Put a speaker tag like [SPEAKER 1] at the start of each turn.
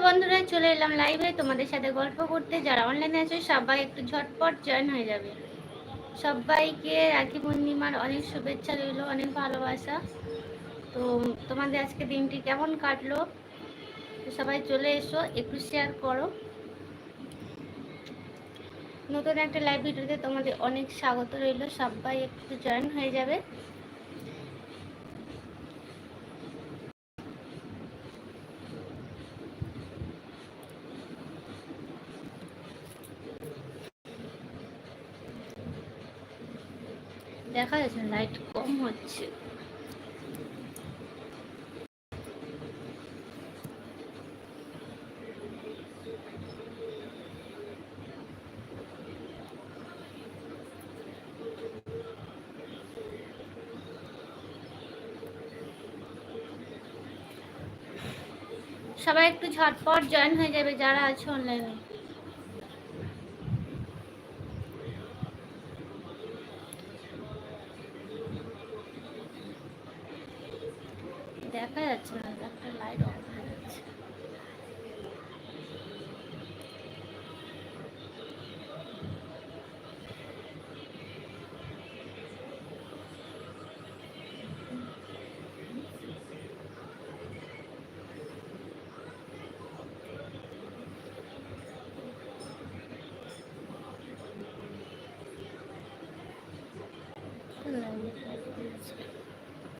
[SPEAKER 1] বন্ধুরা, চলে এলাম লাইভে তোমাদের সাথে গল্প করতে। যারা অনলাইনে আছে, সবাই একটু ঝটপট জয়েন হয়ে যাবে। সবাইকে রাখি পূর্ণিমার অনেক শুভেচ্ছা রইল, অনেক ভালোবাসা। তো তোমাদের আজকে দিনটি কেমন কাটলো? তো সবাই চলে এসো, একটু শেয়ার করো। নতুন একটা লাইভ ভিডিওতে তোমাদের অনেক স্বাগত রইল। সবাই একটু জয়েন হয়ে যাবে। দেখা যাচ্ছে লাইট কম হচ্ছে। সবাই একটু ঝটপট জয়েন হয়ে যাবে যারা আছে অনলাইনে দেখা যাচ্ছে না একটা লাইট অফ হয়ে যাচ্ছে লাইট